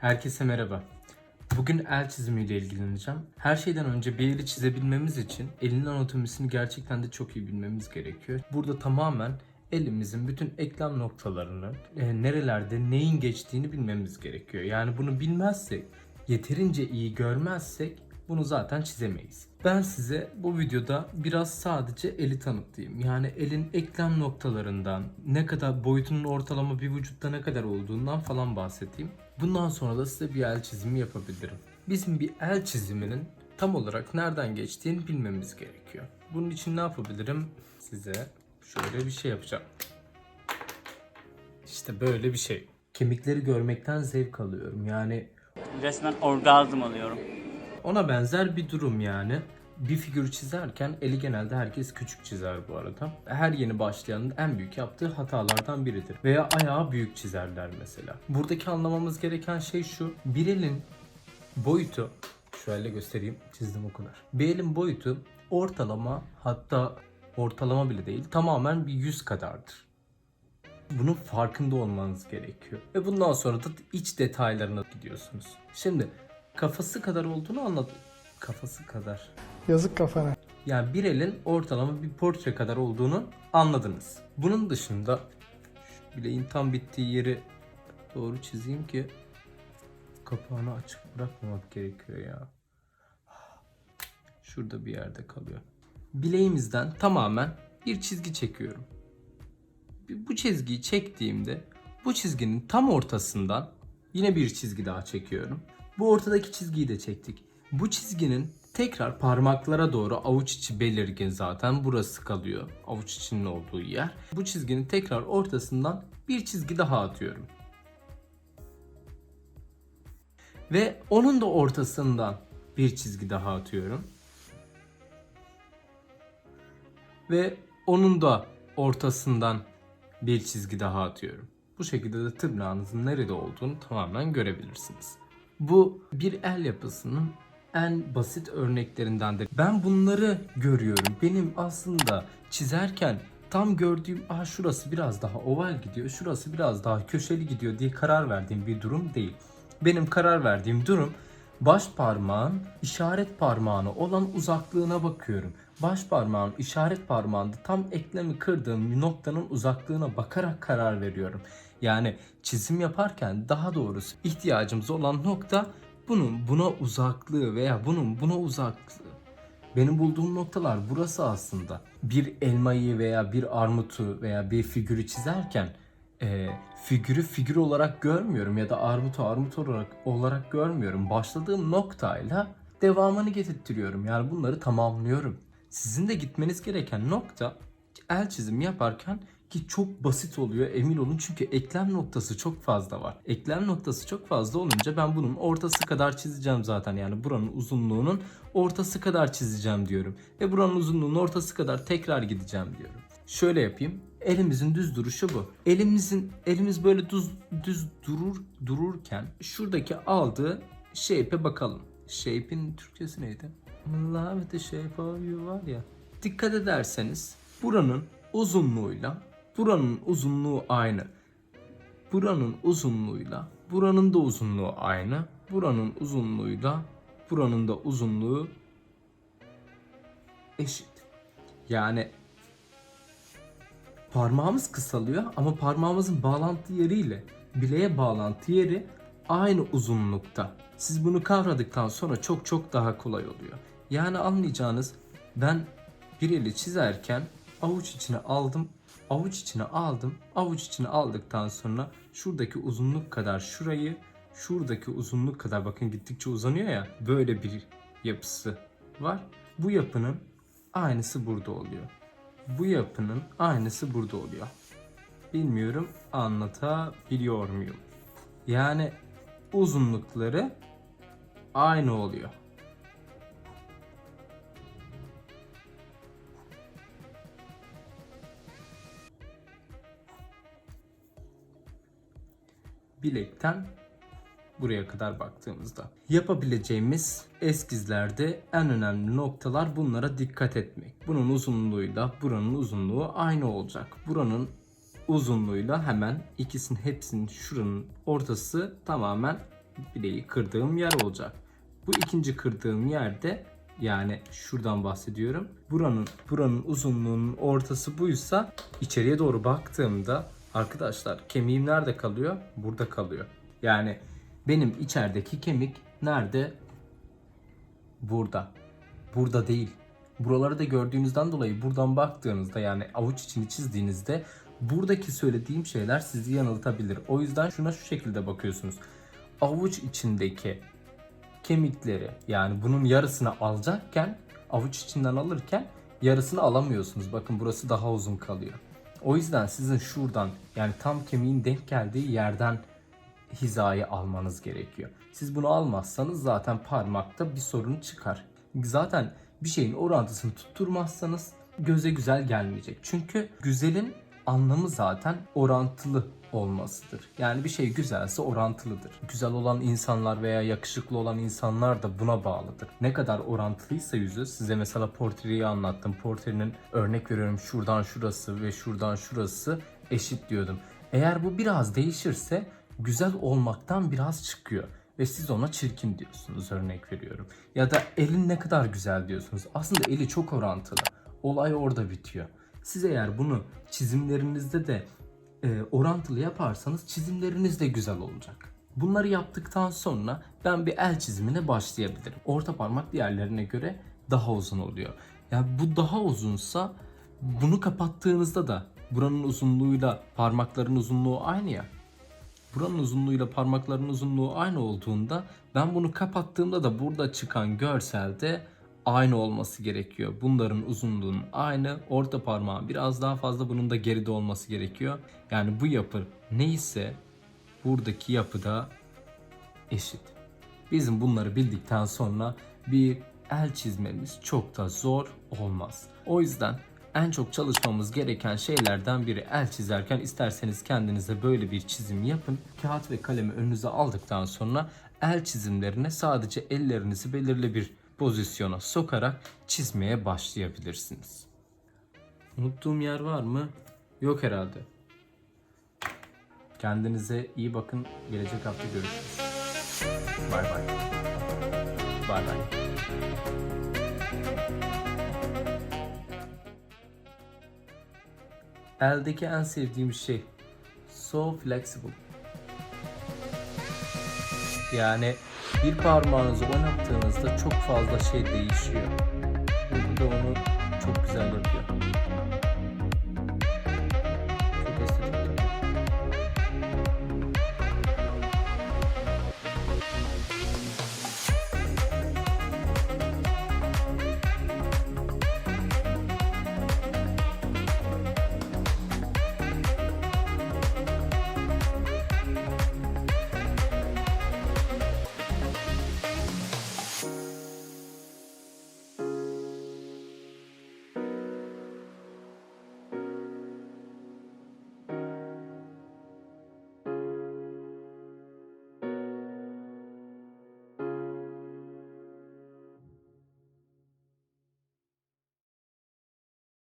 Herkese merhaba. Bugün el çizimiyle ilgileneceğim. Her şeyden önce bir eli çizebilmemiz için elin anatomisini gerçekten de çok iyi bilmemiz gerekiyor. Burada tamamen elimizin bütün eklem noktalarını, e, nerelerde neyin geçtiğini bilmemiz gerekiyor. Yani bunu bilmezsek, yeterince iyi görmezsek bunu zaten çizemeyiz. Ben size bu videoda biraz sadece eli tanıtayım. Yani elin eklem noktalarından, ne kadar boyutunun ortalama bir vücutta ne kadar olduğundan falan bahsedeyim. Bundan sonra da size bir el çizimi yapabilirim. Bizim bir el çiziminin tam olarak nereden geçtiğini bilmemiz gerekiyor. Bunun için ne yapabilirim? Size şöyle bir şey yapacağım. İşte böyle bir şey. Kemikleri görmekten zevk alıyorum. Yani Resmen orgazm alıyorum. Ona benzer bir durum yani. Bir figür çizerken eli genelde herkes küçük çizer bu arada. Her yeni başlayanın en büyük yaptığı hatalardan biridir. Veya ayağı büyük çizerler mesela. Buradaki anlamamız gereken şey şu. Bir elin boyutu şöyle göstereyim çizdim o kadar. Bir elin boyutu ortalama hatta ortalama bile değil tamamen bir yüz kadardır. Bunun farkında olmanız gerekiyor. Ve bundan sonra da iç detaylarına gidiyorsunuz. Şimdi kafası kadar olduğunu anladım. Kafası kadar. Yazık kafana. Yani bir elin ortalama bir portre kadar olduğunu anladınız. Bunun dışında bileğin tam bittiği yeri doğru çizeyim ki kapağını açık bırakmamak gerekiyor ya. Şurada bir yerde kalıyor. Bileğimizden tamamen bir çizgi çekiyorum. Bu çizgiyi çektiğimde bu çizginin tam ortasından yine bir çizgi daha çekiyorum. Bu ortadaki çizgiyi de çektik. Bu çizginin tekrar parmaklara doğru avuç içi belirgin zaten burası kalıyor. Avuç içinin olduğu yer. Bu çizginin tekrar ortasından bir çizgi daha atıyorum. Ve onun da ortasından bir çizgi daha atıyorum. Ve onun da ortasından bir çizgi daha atıyorum. Bu şekilde de tırnağınızın nerede olduğunu tamamen görebilirsiniz. Bu bir el yapısının en basit örneklerindendir. Ben bunları görüyorum. Benim aslında çizerken tam gördüğüm ah şurası biraz daha oval gidiyor, şurası biraz daha köşeli gidiyor diye karar verdiğim bir durum değil. Benim karar verdiğim durum baş parmağın işaret parmağına olan uzaklığına bakıyorum. Baş parmağın işaret parmağında tam eklemi kırdığım noktanın uzaklığına bakarak karar veriyorum. Yani çizim yaparken daha doğrusu ihtiyacımız olan nokta bunun buna uzaklığı veya bunun buna uzaklığı. Benim bulduğum noktalar burası aslında. Bir elmayı veya bir armutu veya bir figürü çizerken e, figürü figür olarak görmüyorum ya da armutu armut olarak olarak görmüyorum. Başladığım noktayla devamını getirtiyorum. Yani bunları tamamlıyorum. Sizin de gitmeniz gereken nokta el çizimi yaparken ki çok basit oluyor emin olun çünkü eklem noktası çok fazla var. Eklem noktası çok fazla olunca ben bunun ortası kadar çizeceğim zaten yani buranın uzunluğunun ortası kadar çizeceğim diyorum. Ve buranın uzunluğunun ortası kadar tekrar gideceğim diyorum. Şöyle yapayım. Elimizin düz duruşu bu. Elimizin elimiz böyle düz düz durur dururken şuradaki aldığı shape'e bakalım. Shape'in Türkçesi neydi? Love the shape of you var ya. Dikkat ederseniz buranın uzunluğuyla buranın uzunluğu aynı. Buranın uzunluğuyla buranın da uzunluğu aynı. Buranın uzunluğuyla buranın da uzunluğu eşit. Yani parmağımız kısalıyor ama parmağımızın bağlantı yeriyle bileğe bağlantı yeri aynı uzunlukta. Siz bunu kavradıktan sonra çok çok daha kolay oluyor. Yani anlayacağınız ben bir eli çizerken avuç içine aldım, avuç içine aldım, avuç içine aldıktan sonra şuradaki uzunluk kadar şurayı, şuradaki uzunluk kadar bakın gittikçe uzanıyor ya böyle bir yapısı var. Bu yapının aynısı burada oluyor. Bu yapının aynısı burada oluyor. Bilmiyorum anlatabiliyor muyum? Yani uzunlukları aynı oluyor. Bilekten buraya kadar baktığımızda. Yapabileceğimiz eskizlerde en önemli noktalar bunlara dikkat etmek. Bunun uzunluğuyla buranın uzunluğu aynı olacak. Buranın uzunluğuyla hemen ikisinin hepsinin şuranın ortası tamamen bileği kırdığım yer olacak. Bu ikinci kırdığım yerde yani şuradan bahsediyorum. Buranın buranın uzunluğunun ortası buysa içeriye doğru baktığımda arkadaşlar kemiğim nerede kalıyor? Burada kalıyor. Yani benim içerideki kemik nerede? Burada. Burada değil. Buraları da gördüğünüzden dolayı buradan baktığınızda yani avuç içini çizdiğinizde buradaki söylediğim şeyler sizi yanıltabilir. O yüzden şuna şu şekilde bakıyorsunuz. Avuç içindeki kemikleri yani bunun yarısını alacakken avuç içinden alırken yarısını alamıyorsunuz. Bakın burası daha uzun kalıyor. O yüzden sizin şuradan yani tam kemiğin denk geldiği yerden hizayı almanız gerekiyor. Siz bunu almazsanız zaten parmakta bir sorun çıkar. Zaten bir şeyin orantısını tutturmazsanız göze güzel gelmeyecek. Çünkü güzelin anlamı zaten orantılı olmasıdır. Yani bir şey güzelse orantılıdır. Güzel olan insanlar veya yakışıklı olan insanlar da buna bağlıdır. Ne kadar orantılıysa yüzü size mesela portreyi anlattım. Portrenin örnek veriyorum şuradan şurası ve şuradan şurası eşit diyordum. Eğer bu biraz değişirse güzel olmaktan biraz çıkıyor ve siz ona çirkin diyorsunuz örnek veriyorum. Ya da elin ne kadar güzel diyorsunuz. Aslında eli çok orantılı. Olay orada bitiyor. Siz eğer bunu çizimlerinizde de e, orantılı yaparsanız çizimleriniz de güzel olacak. Bunları yaptıktan sonra ben bir el çizimine başlayabilirim. Orta parmak diğerlerine göre daha uzun oluyor. Yani bu daha uzunsa bunu kapattığınızda da buranın uzunluğuyla parmakların uzunluğu aynı ya. Buranın uzunluğuyla parmakların uzunluğu aynı olduğunda ben bunu kapattığımda da burada çıkan görselde aynı olması gerekiyor. Bunların uzunluğunun aynı. Orta parmağın biraz daha fazla bunun da geride olması gerekiyor. Yani bu yapı neyse buradaki yapı da eşit. Bizim bunları bildikten sonra bir el çizmemiz çok da zor olmaz. O yüzden en çok çalışmamız gereken şeylerden biri el çizerken isterseniz kendinize böyle bir çizim yapın. Kağıt ve kalemi önünüze aldıktan sonra el çizimlerine sadece ellerinizi belirli bir pozisyona sokarak çizmeye başlayabilirsiniz. Unuttuğum yer var mı? Yok herhalde. Kendinize iyi bakın. Gelecek hafta görüşürüz. Bay bay. Bay bay. Eldeki en sevdiğim şey so flexible. Yani bir parmağınızı oynattığınızda çok fazla şey değişiyor. Burada onu çok güzel yapıyor.